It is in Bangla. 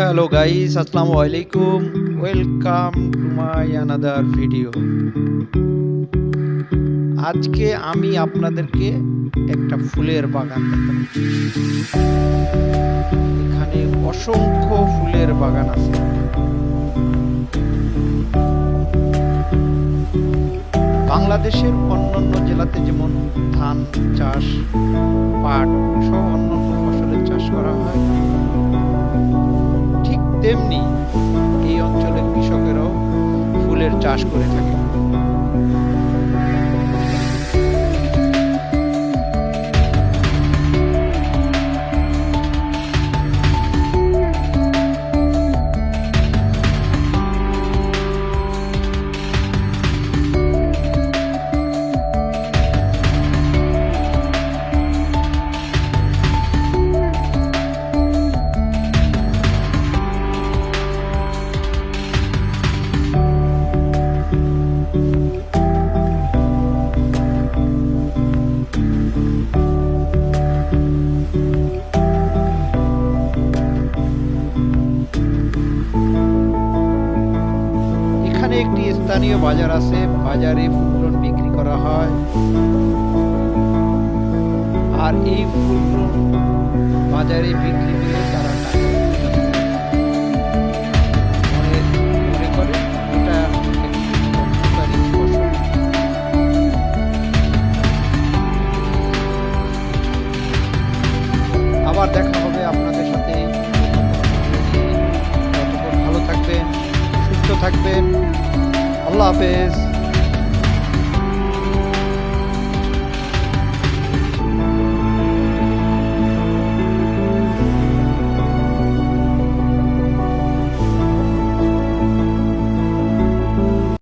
হ্যালো গাইস আসসালামু আলাইকুম welcome to my another video আজকে আমি আপনাদেরকে একটা ফুলের বাগান দেখাবো। এখানে অসংখ্য ফুলের বাগান আছে। বাংলাদেশের অন্যান্য জেলাতে যেমন ধান চাষ, পাট সহ অন্যান্য তেমনি এই অঞ্চলের কৃষকেরাও ফুলের চাষ করে থাকে একটি স্থানীয় বাজার আছে, বাজারে ফুলগুলো বিক্রি করা হয়। আর এই ফুলগুলো বাজারে বিক্রি করে। তারা আবার দেখা হবে আপনাদের সাথে। ভালো থাকবেন, সুস্থ থাকবেন। Love is.